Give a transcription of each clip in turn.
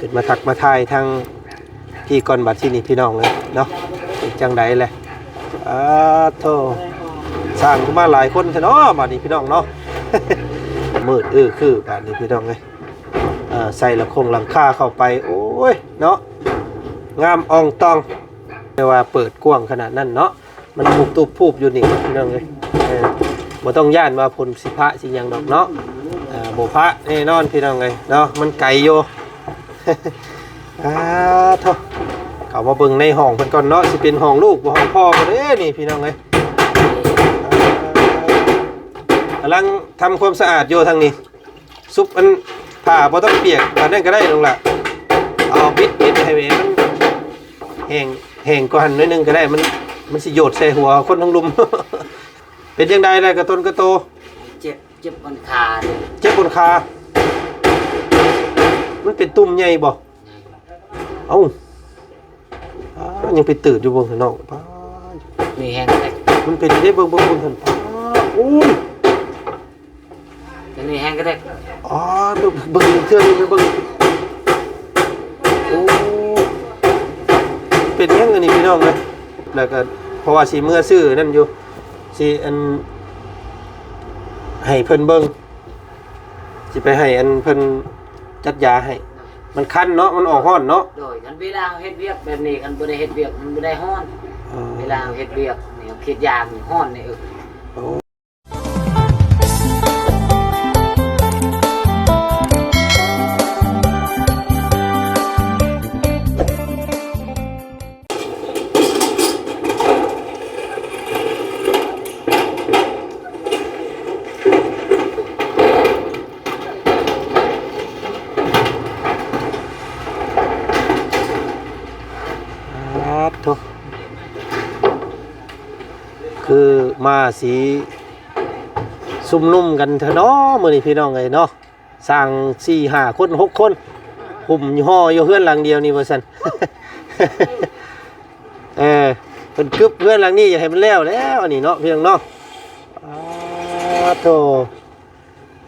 ขึ้นมาทักมาทายทางพี่ก่อนบัดที่นี่พี่น้องเลยเนาะจังไดแหละอ้าโธ่สร้างขึ้นมาหลายคนเถอะเนาะบัดนี้พี่น้องเนาะมืดอื้อคือบัดนี้พี่น้องเลยใส่ละคงหลังคาเข้าไป โอ้ยเนาะงามอ่องตองไม่ว่าเปิดกว้างขนาดนั้นเนาะมันปุบตุบพูบอยู่นี่พี่น้องเลยเออบ่ต้องย่านว่าผลสิพระสิยังดอกเนาะโบพระแน่นอนพี่น้องไงเนาะมันไกลโย อ่าเท่าเขามาเบิ่งในห้องเพิ่นก่อนเนาะสิเป็นห้องลูกบ่ห้องพ่อบ่เด้นี่พี่น้องไงกำลังทำความสะอาดอยู่ทางนี้ ซุปมันผ้าบ่ต้องเปียกอันนั้นก็ได้ลงล่ะเอาบิดบิดให้มันแห้งแห้งกว่าหันหนิดนึงก็ได้มันมันสิโยดใส่หัวคนทั้งลุม เป็นจังไดล่ะกระต้นกระโต เจ็บเจ็บบนขาเนี่ยเจ็บบนขา มันเป็นตุ่มใหญ่บ่เอ้าอ้ายังไปตื่นอยู่เบนข้างนอกป้ามีแห้งแต่มันเป็นได้เบิ่งเบิ่งเบิ่งเห็นป้าอู้ยมีแห้งก็ได้อ๋อเบิ่งเบิ่งเทื่อนึงไปเบิ่งโอ้เป็นยังไงนี่พี่น้องเลยแล้วก็เพราะว่าสิเมื่อซื้อนั่นอยู่สิอันให้เพิ่นเบิ่งสิไปให้อันเพิ่น จัดยาให้ มันคันเนาะมันออกห้อนเนาะโดยคันเวลาเราเฮ็ดเวียกแบบนี้คันบ่ได้เฮ็ดเวียกมันบ่ได้ฮ้อน เวลาเราเฮ็ดเวียกนี่เราคิดยามนี่ฮ้อนนี่เออโอ้ มาสีซุ่มนุ่มกันเถอะเนาะมื้อนี้พี่น้องเอ้ยเนาะสร้างสี่ห้าคนหกคนหุ่มห่ออยู่เฮือนหลังเดียวนี่ว่าซั่นเออเพิ่นกึบเฮือนหลังนี้อย่าให้มันแล้วแล้วอันนี้เนาะพี่น้องเนาะอ้าโธ่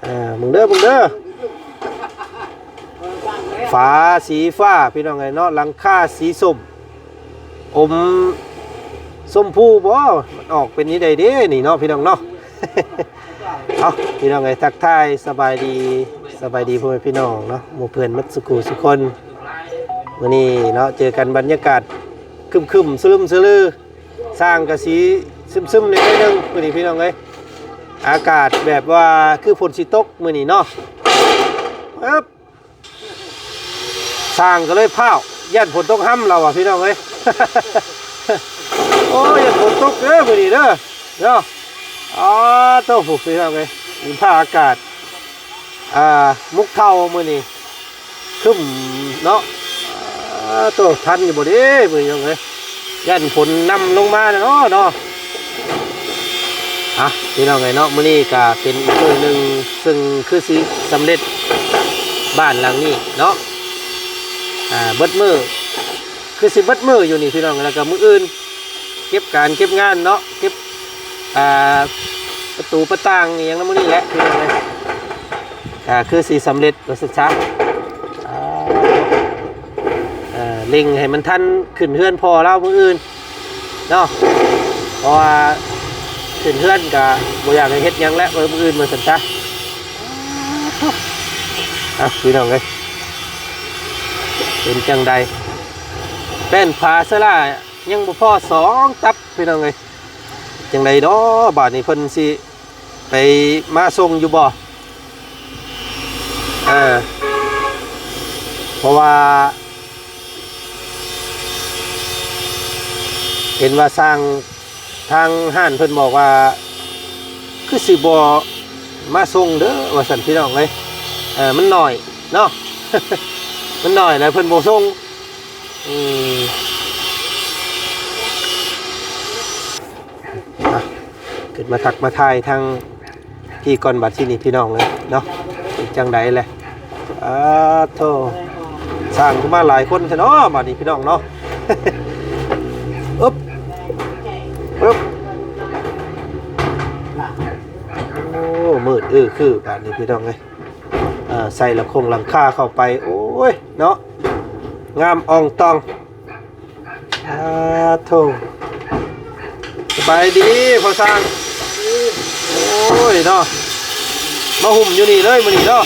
อ่ามึงเด้อมึงเด้อฝาสีฟ้าพี่น้องเอ้ยเนาะหลังคาสีส้มอม ส้มผู้บ่มันออกเป็นนี้ได้เด้นี่เนาะพี่น้องเนาะเอาพี่น้องไงทักทายสบายดีสบายดีพ่อแม่พี่น้องเนาะหมู่เพื่อนมัดสุกูสุคนวันนี้เนาะเจอกันบรรยากาศคึมคึมๆสลึมสลือสร้างกระสีซึมซึมในนิดนึงมื้อนี้พี่น้องเอ้ยอากาศแบบว่าคือฝนสิตกมื้อนี้เนาะปึ๊บสร้างก็เลยพาวยันฝนตกห้ำเราอะพี่น้องเอ้ย โอ้ยยันฝนตกเด้อมื้อนี้เด้อเนาะอ๋อโตผูกพี่น้องเอ้ยมีผ้าอากาศ อ่า มุกเท่ามือนี้คึมเนาะอ่าโตทันอยู่บ่ด้มื้อนี้น้องยันฝนนำลงมาเนาะเนาะอะพี่น้องเอ้ยเนาะมื้อนี้ก็เป็นอีกมื้อหนึงซึ่งคือสิสำเร็จบ้านหลังนี้เนาะอ่าเบิดมือคือสิเบิดมืออยู่นี่พี่น้องแล้วก็มืออื่น เก็บการเก็บงานเนาะเก็บอ่าประตูประต่างอย่างนั้นมื้อนี้แหละพี่น้องเลยอ่าคือสีสำเร็จตัวศึกษาอ่าอ่าเล็งให้มันทันขึ้นเฮือนพอเล่ามืออื่นเนาะเพราะว่าขึ้นเฮือนกับบอยากให้เฮ็ดยังแล้วเออมืออื่นมาสันจ้าอะพี่น้องเลยเป็นจังใดแป้นผาสลา ยังบ่พอสองตับพี่น้องเอ้ยจังใดเนาะบาดนี้เพิ่นสิไปมาส่งอยู่บ่เออเพราะว่า เห็นว่าสร้างทางห้านเพิ่นบอกว่า คือสิบ่มาส่งเด้อว่าซั่นพี่น้องเอ้ยเออมันหน้อยเนาะมันหน่อยแล้วเพิ่นโบส่งอืมอะ เกิดมาทักมาทายทางพี่ก่อนบัดที่นี่พี่น้องเลยเนาะจังไดแหละอ้าโธ่สร้างขึ้นมาหลายคนใช่เนาะบัดนี้พี่น้องเนาะอึ๊บอึ๊บโอ้มืดอื้อคือบัดนี้พี่น้องเลยอ่าใส่ละคงหลังคาเข้าไป โอ้ย เนาะงามอ่องตองอาโถสบายดีพอสร้าง ยเนาะมาหุ่มอยู่นี่เลยมื้อนี้เนาะ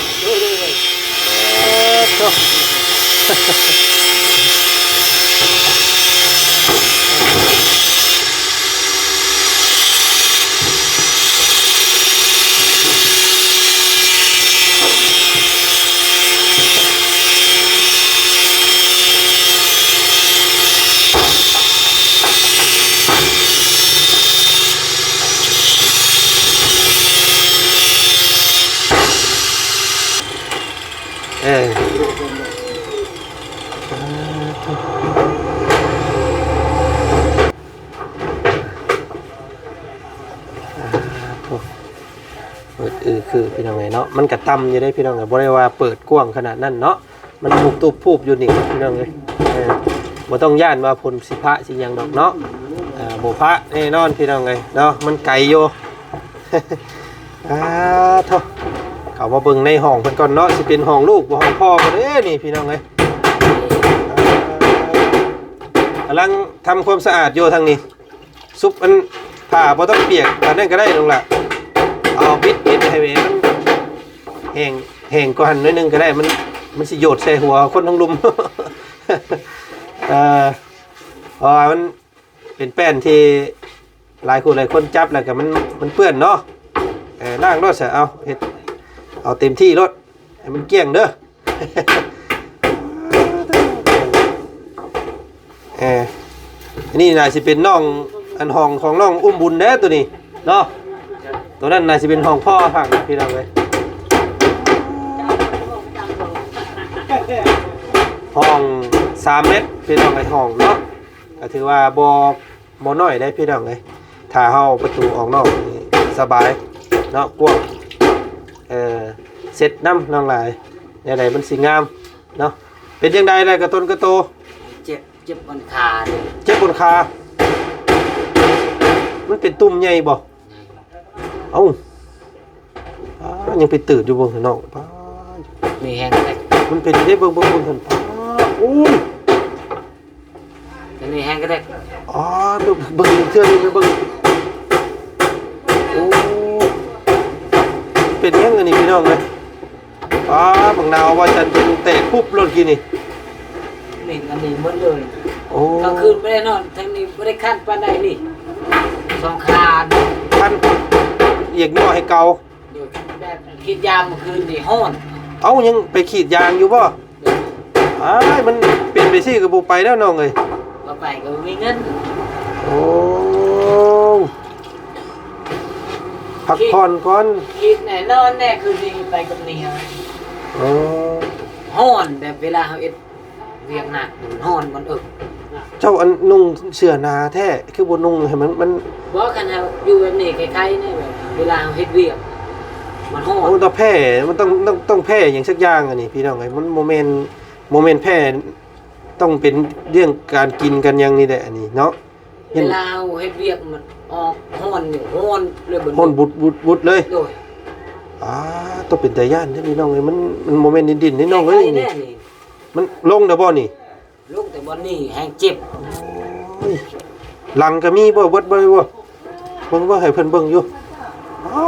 อาโถเอ้ยอาโถเปิดอือคือพี่น้องไงเนาะ มันกระตำอยู่ได้พี่น้องไงบ่ได้ว่าเปิดกว้างขนาดนั้นเนาะมันปุบตุบพูบอยู่นี่พี่น้องเลยเออบ่ต้องย่านว่าผลสิพระสิหยังดอกเนาะอ่าบ่พระแน่นอนพี่น้องไงเนาะมันไกลอยู่ อาโถเขามาเบิ่งในห้องเพิ่นก่อนเนาะสิเป็นห้องลูกบ่ห้องพ่อบ่เด้นี่พี่น้องเอ้ยกำลังทำความสะอาดอยู่ทางนี้ ซุปมันผ้าบ่ต้องเปียกอันนั้นก็ได้ลงล่ะเอาบิดบิดให้มัน แหงแหงกว่าหันนิดนึงก็ได้มันมันสิโยดใส่หัวคนทั้งลุมเอ่อเพรามันเป็นแป้นที่หลายคนหลายคนจับแล้วก็มันมันเปื้อนเนาะเออล้างรถเสร็จเอาเฮ็ดเอาเต็มที่รถให้มันเกี้ยงเด้อเออนนี้น่าสิเป็นน้องอันห้องของน้องอุ้มบุญแน่ตัวนี้เนาะตัวนั้นน่าสิเป็นห้องพ่อฟังพี่น้องเลยห้อง สามเมตรพี่น้องเลยห้องเนาะก็ถือว่าบ่บ่น้อยได้พี่น้องเลยถ้าเฮาประตูออกนอกนี่สบายเนาะกว้างเออเสร็จน้ำน้องหลายอย่างไรมันสีงามเนาะเป็นยังไงอะไรกระต้นกระโต เจ็บเจ็บบนขาเนี่ยเจ็บบนคา มันเป็นตุ่มใหญ่บ่ เอ้าอ้ายังไปตื่นอยู่เบนข้างนอกป้ามีแห้งแตกมันเป็นได้เบิ่งเบิ่งเบิ่งเห็นป้าอู้ อันนี้แห้งก็ได้อ๋อเบิ่งเบิ่งเทื่อนึงไปเบิ่งโอ้เป็นยังไงนี่พี่น้องเลยป้าบังนาวว่าจันเป็นเตะปุ๊บรถกินนี่นี่อันนี้หมดเลยโอ้กลางคืนไม่ได้นอนทั้งนี้ไม่ได้ขั้นปานใดนี่สองคาดท่านเอียกย่อให้เกาอยู่แบบคิดยามเมื่อคืนนี่ห้อนเอ้ายังไปขีดยางอยู่ป่ะอ้ายมันเป็นไปสิกับบูไปแล้วน้องเอ้ยมา ไปก็มีเงินโอ้พักผ่อนก่อนคิดแน่นอนแน่คือสิไปกับเมียโอ้ห้อนแบบเวลาเขาเอ็ดเวียงหนักมันห้อนมันอึกเจ้าอันนุ่งเสื้อหนาแท้คือบนนุ่งให้มันมันเพราะคันเราอยู่แบบนี้คล้ายๆนี่แบบเวลาเขาเฮ็ดเวียกมันห้อนโอ้ต้องแพ้มันต้องต้องต้องแพ้อย่างสักอย่างอันนี้พี่น้องไอ้ยมันโมเมนต์โมเมนต์แพ้ ต้องเป็นเรื่องการกินกันอย่างนี้แหละอันนี้เนาะเวลาเขาเฮ็ดเวียกมันออกห้อนอยู่ห้อนเลยบนพ่นบุดบุดบุดเลยโดยอ่าต้องเป็นแต่ย่านที่พี่น้องเอ้ยมันมันโมเมนต์ดินๆนี่น้องเอ้ยคล้านี่ๆแน่นี่มันลงเด้อบ่นี่ลูกแต่บนนี่แห้งเจ็บโอ้ยหลังก็มีบ่เบิดบ่บ่เบิ่งบ่ให้เพิ่นเบิ่งอยู่อ๋อ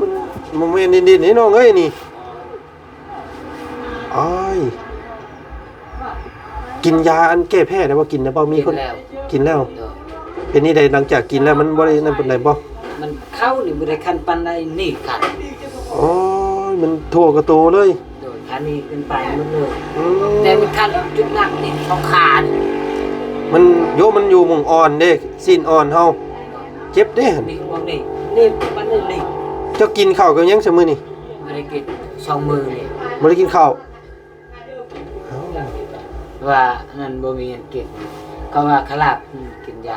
มันโมเมนต์ดินๆนี่น้องเอ้ยนี่อ้าย กินยาอันแก้แพ้ได้บ่กินนะบ่มีคนแล้วกินแล้ว โดยเป็นนี่ได้หลังจากกินแล้วมันบ่ได้นั่นเป็นไรบ่มันเข้านี่บ่ได้คันปันใดนี่ขันอ๋อมันทั่วกระโตเลยโดยคันนี้เป็นไปหมดเลยอืมแต่มันคันจุดหนักนี่ท้องขาดมันโยมันอยู่หมุงอ่อนเด้สิ้นอ่อนเฮาเจ็บเด้หั่นนี่บางนี่นี่มันนี่นี่เจ้ากินข้าวกับหยังซะมื้อนี่ไม่ได้กินสองมือนี่บ่ได้กินข้าว ว่านั่นบ่มีอันกินเขาว่าขลาบอืมกินยา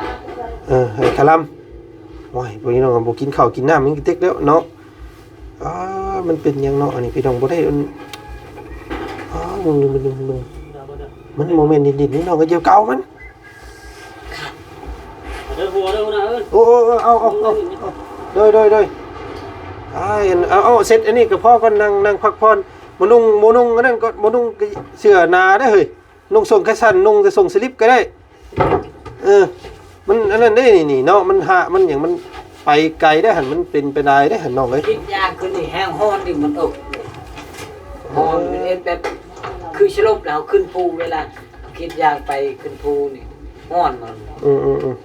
เออให้คลำโอ้ยพวกนี้น้องบ่กินข้าวกินน้ำมันก็เต็กแล้วเนาะอ้ามันเป็นหยังเนาะอันนี้พี่น้องบ่ได้อันอ้าวมึงมึงมึงมึงมันโมเมนต์ดินๆนี่น้องก็เจียวเก่ามันเด้อหัวเด้อนะเอ้ยโอ้เอาเอาเอาเอาโดยโดยโดยอ้ายอันเอาเอาเสร็จอันนี้ก็พ่อก็นั่งนั่งพักผ่อนบ่นุ่งบ่นุ่งอันนั้นก็บ่นุ่งเสื้อหนาได้อเฮ้ย นุ่งส่งแค่สั้นนุ่งจะส่งสลิปก็ได้ เออ มันอันนั้นได้นี่นี่เนาะมันหะมันอย่างมันไปไกลได้หันมันเป็นไปได้ได้หันน้องเอ้ยคิดยากขึ้นนี่แห้งห้อนดิมันอกห้อนมันเอ็นแบบคือชลบแล้วขึ้นภูเวลาคิดยากไปขึ้นภูนี่ห้อนมันอืมอืมอืม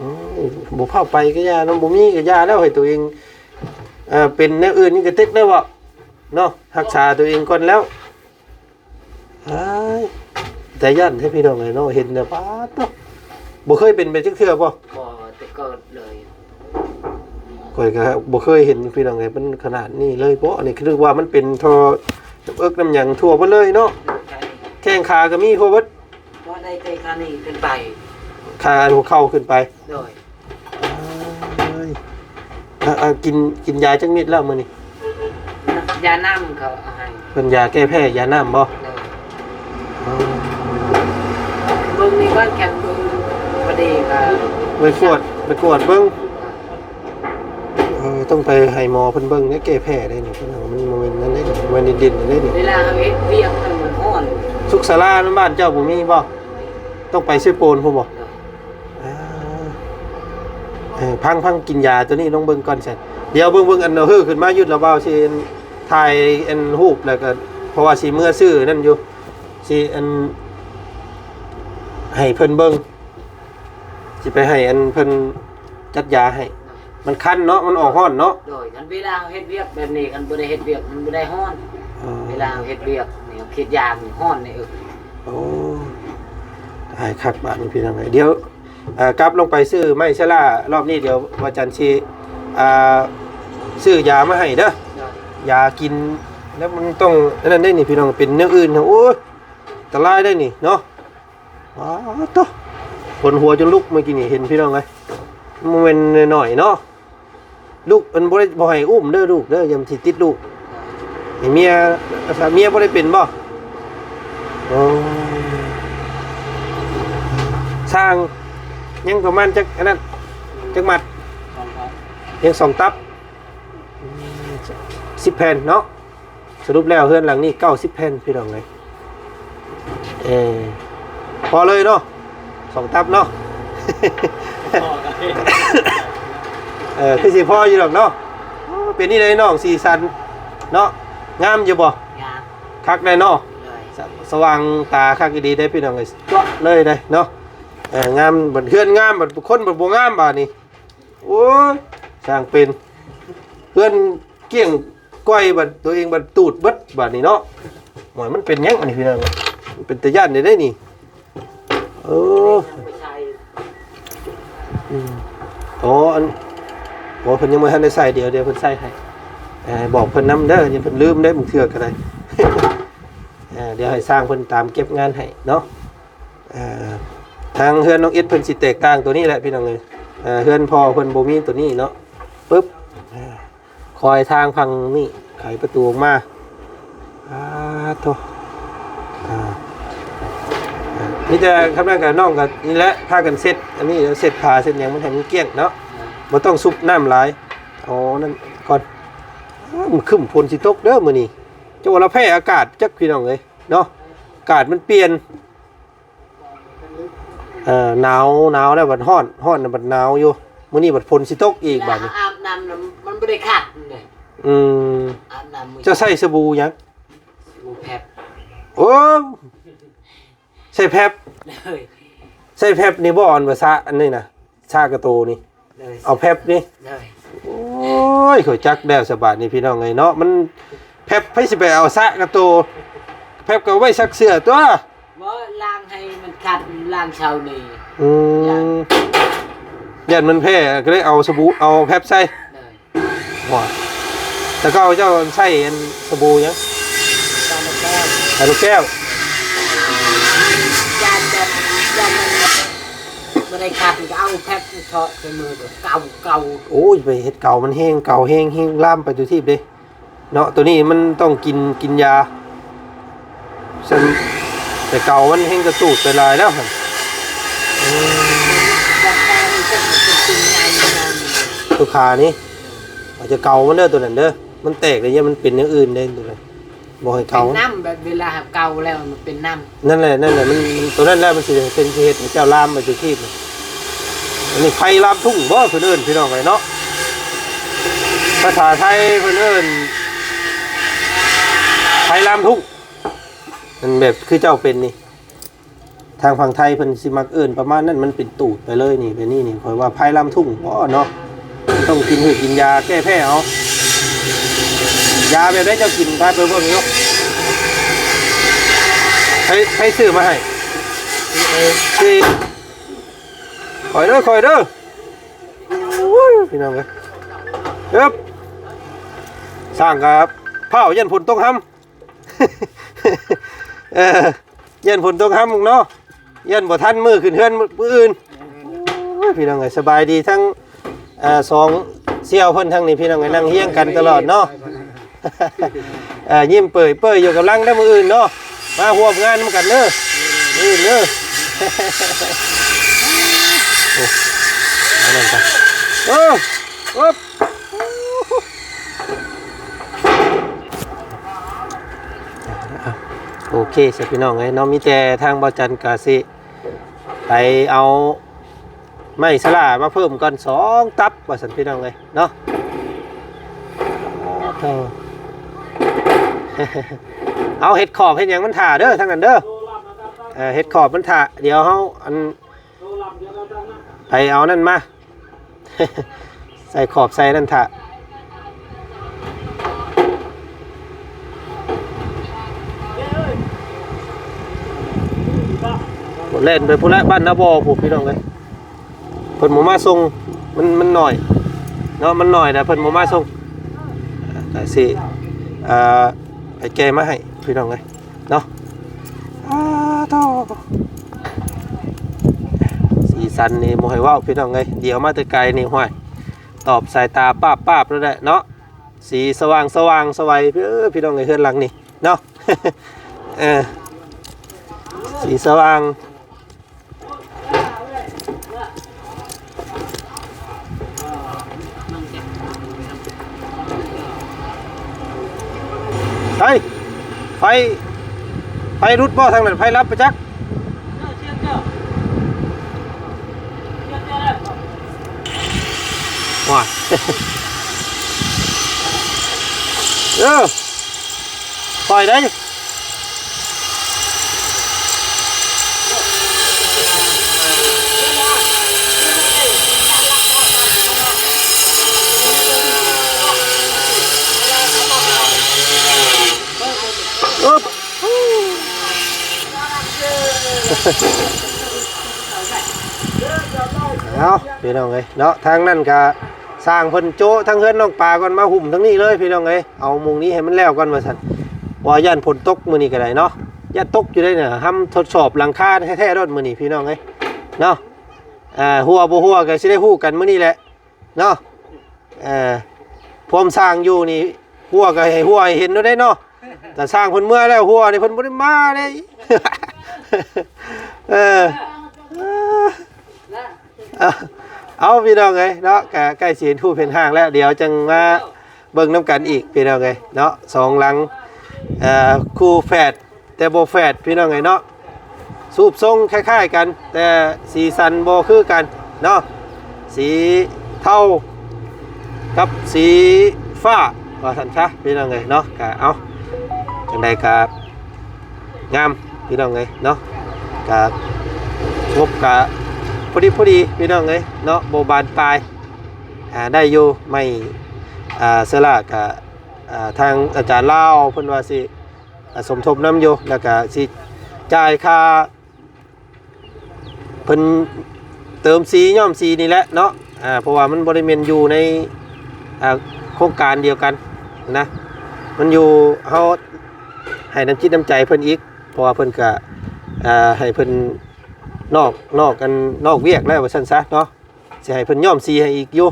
อืมบ่เข้าไปก็ยาเนาะบ่มีก็ยาแล้วให้ตัวเองเอ่อเป็นแนวอื่นนี่ก็เต็กได้บ่เนาะรักษาตัวเองก่อนแล้วอ้าย แต่ยันให้พี่น้องเลยเนาะเห็นแล้วป๊าดเนาะบ่เคยเป็นไปจักเทื่อบ่บ่แต่เกิดเลยข่อยก็บ่เคยเห็นพี่น้องเลยมันขนาดนี้เลยบ่อันนี้คือว่ามันเป็นทอน้ำเอิกน้ำหยังทั่วเบ่เลยเนาะใช่แข้งขาก็มีทั่วเบิดเพราะได้ใจคานี่ขึ้นไปขาหัวเข่าขึ้นไปโดยอ้ายอะอะกินกินยาจักเม็ดแล้วมื้อนี้ยาน้ำเขาเอาให้เป็นยาแก้แพ้ยาน้ำบ่ โดยเบิ่งนี่ก็แข็งเบิ่งพอดีก็ไปกวดไปกวดเบิ้งเออต้องไปให้หมอเพิ่นเบิ้งเนี่ยแก้แพ้ได้นี่เพิ่นเอามันบ่แม่นนั่นได้นี่บ่แมันดินๆได้นี่เวลาเขาเฮ็ดเวียกมันมันห้อนสุขศาลาในบ้านเจ้าบ่มีบ่ต้องไปซื้อโปนพุ่นบ่โดยอ่าเออพังพังกินยาตัวนี้ลองเบิ่งก่อนซั่นเดี๋ยวเบิ่งเบิ่งอันเอาฮือขึ้นมาหยุดแล้วเบาสิอันถ่ายอันรูปแล้วก็เพราะว่าสิเมื่อซื้อนั่นอยู่สิอัน ให้เพิ่นเบิ่งสิไปให้อันเพิ่นจัดยาให้ มันคันเนาะมันออกห้อนเนาะโดยคันเวลาเขาเฮ็ดเวียกแบบนี้คันบ่ได้เฮ็ดเวียกมันบ่ได้ห้อนเวลาเขาเฮ็ดเวียกนี่เขาคิดยามนี่ห้อนนี่เออโอ้หายคักบาทนี่พี่น้องเอ้ยเดี๋ยวเอ่อกลับลงไปซื้อไม้ชะล่ารอบนี้เดี๋ยววาจันทร์ชีอ่าซื้อยามาให้เด้อ โดยยากินแล้วมันต้องอันนั้นได้นี่พี่น้องเป็นเนื้ออื่นนะโอ้ยอันตรายได้นี่เนาะ ว้าวโตะปวดหัวจนลุกเมื่อกี้นี่เห็นพี่น้องเลยมันเป็นหน่อยเนาะลูกมันบ่ได้บ่ให้อุ้มเด้อลูกเด้อยามสิติดลูกให้เมียสาเมียบ่ได้เป็นบ่สร้างยังประมาณจักอันนั้นจักมัดลองครับยังสองตับสิบแผ่นเนาะสรุปแล้วเพื่อนหลังนี้เก้าสิบแผ่นพี่น้องเลยเออ พอเลยเนาะสองตับเนาะ เออคือสิพ่ออยู่ดอกเนาะโอ้เป็นนี่เลยน้องสีสันเนาะงามอยู่บ่ยามคักได้เนาะเลยสสว่างตาคักอีดีได้พี่น้องเลยเจาะเลยได้เนาะเอองามบัดเพื่อนงามบัดคนบัดบ่งามบาดนี้โอ้ยสร้างเป็นเพื่อนเกี้ยงก้อยบัดตัวเองบัดตูดเบัดบาดนี้เนาะหมอยมันเป็นหยังอันนี้พี่น้องมันเป็นตะย่านได้ได้นี่ เอออืมอ๋ออันโอ้เพิ่นยังบ่ทันได้ใส่เดี๋ยวเดี๋ยวเพิ่นใส่ให้เออบอกเพิ่นนํเด้ออย่าเพิ่นลืมได้มึงเทื่อก็ได้เออเดี๋ยวให้สร้างเพิ่นตามเก็บงานให้เนาะเอ่อทางเฮือนน้องเอ็ดเพิ่นสิแตกต่างตัวนี้แหละพี่น้องเอ้ยเอ่อเฮือนพ่อเพิ่นบ่มีตัวนี้เนาะปึ๊บเอ่อคอยทางพังนี่ไขประตูออกมาอ่าโตอ่า นี่จะทำงานกับน้องกับนี่แหละพากันเสร็จอันนี้เดี๋ยวเสร็จผ้าเสร็จหยังมันให้มันเกลี้ยงเนาะบ่ต้องซุปน้ำหลายอ๋อนั่นก่อนอ้าวมันขึ้นฝนสิตกเด้อมื้อนี้จังหวะเราแพ้อากาศจักพี่น้องเลยเนาะอากาศมันเปลี่ยนเอ่อหนาวหนาวแล้วบัดฮ้อนฮ้อนแล้วบัดหนาวอยู่มื้อนี้บัดฝนสิตกอีกบัดนี้เวลาอาบน้ำน่ะมันไม่ได้ขัดเลยอืมอาบน้ำมือเจะใส่สบู่หยังบูแพบโอ้ ใส่แพบเลยใส่แพบนี่บ่อ่อนภาษาอันนี้นะชากระโตนี่ เลยเอาแพบนี่ เลยโอ้ยเขาจักแล้วสบายนี่พี่น้องเอ้ยเนาะมันแพบไผสิไปเอาซะกระโตแพบก็เอาไว้ซักเสื้อตัวว่าล้างให้มันขัดล้างเชานี่อืมยันมันแพ้ก็เลยเอาสบู่เอาแพบใส่เลยว่าแต่ก็เอาเจ้าใส่อันสบู่หยังตอนแรกใส่ลูกแก้ว ไม่ได้ขัดก็เอาแพบเฉาะใส่มือตัวเก่าเก่าโอ้ยไปเฮ็ดเก่ามันแห้งเก่าแห้งแห้งล่ามไปตัวที่เด้เนาะตัวนี้มันต้องกินกินยาซึ่งแต่เก่ามันแห้งกระตูดไปลายแล้วหั่นอืมแบบแปลงเป็นเป็นจริงไงงานตัวขานี่อาจจะเก่ามันเด้อตัวนั้นเด้อมันแตกเลยเนี่ยมันเป็นอย่างอื่นเด้ตัวนั้น บ่ให้เป็เขา นน้ำแบบเวลาเก่าแล้วมันเป็นน้นั่นแหละนั่นแหละมันตัวนั้นแหละมันสิเป็นเหตุให้เจ้าลามไปจุดที่นี่อันนี้ไฟลามทุ่งบ่เพิ่นเอิ้นพี่น้องไว้เนาะภาษาไทยเพิ่นเอิ้นไฟลามทุ่งมันแบบคือเจ้าเป็นนี่ ทางฝั่งไทยเพิ่นสิมักเอิ้นประมาณนั้นมันเป็นตูดไปเลยนี่ไปนี่นี่คอยว่าไฟลามทุ่งบ่เนาะต้องกินหืดกินยาแก้แพ้เอา ยาแบบได้เจ้ากินพาไปเบิ่งยู่ให้ให้ซื้อมาให้สิคอยเด้อคอยเด้อโอ้ยพี่น้องเอ้ยเอ๊บสร้างกับเผาเยันผลต้องทำเออยันผลต้องทำเนาะเยันบ่ทันมือขึ้นเฮือนมืออื่นพี่น้องเอ้ยสบายดีทั้งอ่อสองเสี่ยวเพิ่นทั้งนี้พี่น้องเอ้ยนั่งเฮี้ยงกันตลอดเนาะ เออยิ้มเปื่อยเปื่อยอยู่กับลังได้มืออื่นเนาะมาห่วมงานนกันเด้อมืออื่เด้อโอ้เอานั่นไปโอ้โอ๊บโอเคสิพี่น้องเอ้น้องมีแต่ทางบอจันกาสิไปเอาไม้สลามาเพิ่มก่อนสองตับว่าสันพี่น้องเลยเนาะอ้า เอาเห็ดขอบเห็ดหยังมันถ่าเด้อทั้งนั้นเด้อเออเห็ดขอบมันถ่าเดี๋ยวเฮาอันไปเอานั่นมา ใส่ขอบใส่นั่นถ่าเล่นไปพุ่นละบ้านนาบอผูกพี่น้องเลยเพิ่นหมูมาส่งมันมันหน่อยเนาะมันหน่อยแต่เพิ่นหมูมาส่งแต่สิอ่า ไปแกมาให้พี่น้องเลยเนาะอ้าต่อสีสันนี่โมให้ว่าพี่น้องเลยเดี๋ยวมาแต่ไกลนี่ห้วยตอบสายตาป้าป้าบแล้วแหละเนาะสีสว่างสว่างสวัยพี่เออพี่น้องเลยเฮือนหลังนี่เนาะเออสีสว่างไฟไฟไฟรุดบ่ทางนั้นไฟรับไปจักว้าเออปล่อยได้อึ๊บ เอาพี่น้องเอ้ยเนาะทางนั้นก็สร้างเพิ่นโจะทั้งเฮือนน้องปลาก่อนมาหุ่มทั้งนี้เลยพี่น้องเอ้ยเอามุงนี้ให้มันแล้วก่อนว่าซั่นว่าย่านฝนตกมื้อนี้ก็ได้เนาะย่านตกอยู่ได้เนี่ยห้ำทดสอบหลังคาแท้ๆรถมื้อนี้พี่น้องเอ้ยเนาะอ่าหัวบ่หัวก็สิได้ฮู้กันมื้อนี้แหละเนาะเอ่อพร้อมสร้างอยู่นี่หัวก็ให้หัวให้เห็นเนาะได้เนาะแต่สร้างเพิ่นเมื่อแล้วหัวนี่เพิ่นบ่ได้มาเลย เออเอาพี่น้องไงเนาะกใกล้เสียนทู่เป็นห้างแล้ว เดี๋ยวจังมาเบิ่งน้ำกันอีกพี่น้องไงเนาะสองหลังคู่แฝดแต่โบแฝดพี่น้องไงเนาะสูบทรงคล้ายๆกัน แต่สีสันโบคือกันเนาะสีเทากับสีฟ้าว่าสันชะพี่น้องไงเนาะกะเอาจังใดกะงาม พี่น้องไงเนาะกะงบกะพอดีพอดีพี่น้องเอ้ยเนาะโบบานปลายอ่าได้อยู่ไม่อ่าเสยหละกับทางอาจารย์เล่าเพิ่นว่าสิสมทบน้ำอยู่แล้วก็สิจ่ายค่าเพิ่นเติมสีย่อมสีนี่แหละเนาะอ่าเพราะว่ามันบริเวณอยู่ในโครงการเดียวกันนะมันอยู่เฮาให้น้ำจิตน้ำใจเพิ่นอีก เพราะว่าเพิ่นก็อ่าให้เพิ่นนอกนอกกันนอกเวียกแล้วว่าซั่นซะเนาะสิให้เพิ่นย่อมสีให้อีกอยู่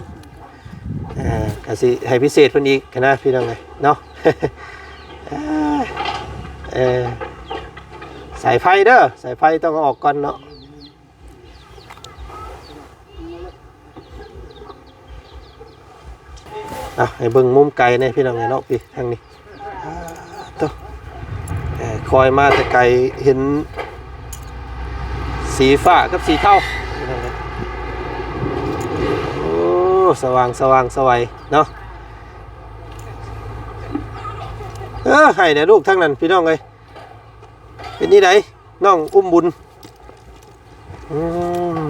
อ่าก็สิให้พิเศษเพิ่นอีกนะพี่น้องไงเนาะเออสายไฟเด้อสายไฟต้องออกก่อนเนาะอะให้เบิ่งมุมไกลหน่ยพี่น้องเนาะพี่ทางนี้ คอยมาแต่ไกลเห็น สีฟ้ากับสีเทาโอ้สว่างสว่างสวัยเนาะเออให้เนี่ยลูกทั้งนั้นพี่น้องเลยเป็นนี่ไดน้องอุ้มบุญอืม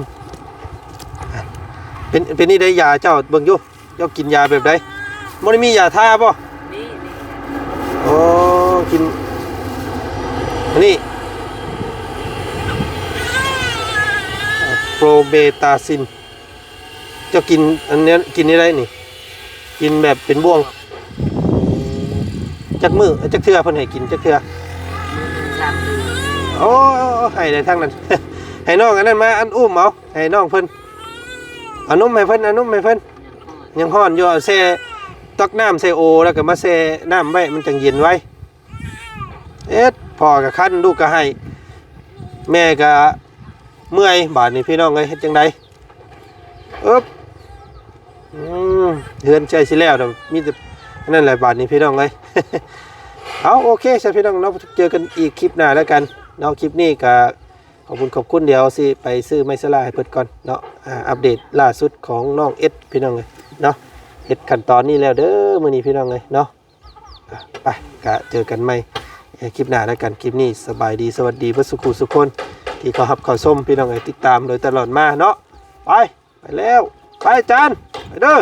เป็นเป็นนี่ได้ยาเจ้าเบิ่งอยู่เจ้ากินยาแบบใดมันมียาท่าป่ะนี่นี่โอ้กินอั นนี้โปรเบตาซินเจ้ากินอันเนี้ยกินนี่ได้นี่ กินแบบเป็นบ่วง จักมือจักเทือเพิ่นให้กินจักเทือสามเดือนโอ้ให้ได้ทั้งนั้น ให้น้องอันนั้นมาอันอุ้มเอาให้น้องเพิ่นเอานุ่มให้เพิ่นเอานุ่มให้เพิ่นยังห้อนอยู่เอาแช่ตักน้ำใส่โอ แล้วก็มาแช่น้ำไว้มันจังเย็นไว้เอ็ด พ่อก็คั้นลูกก็ให้ แม่ก็เมื่อยบาดนี้พี่น้องเอ้ยเฮ็ดจังไดอึ๊บอืมเฮือนใจสิแล้วเดี๋ยวมีแต่นั่นแหละบาดนี้พี่น้องเอ้ยเอาโอเคใช่พี่น้องเนาะเจอกันอีกคลิปหน้าแล้วกันเนาะคลิปนี้ก็ขอบคุณขอบคุณเดี๋ยวสิไปซื้อไมซาลาให้เพิ่นก่อนเนาะอ่าอัปเดตล่าสุดของน้องเอ็ดพี่น้องเลยเนาะเฮ็ดขั้นตอนนี้แล้วเด้อมื้อนี้พี่น้องเลยเนาะไปก็เจอกันใหม่ คลิปหน้าแล้วกันคลิปนี้สบายดีสวัสดีพระสุขุสุขคน ที่เขาหับเขาส้มพี่น้องไอติดตามโดยตลอดมาเนาะไปไปแล้วไปอาจานไปเด้อ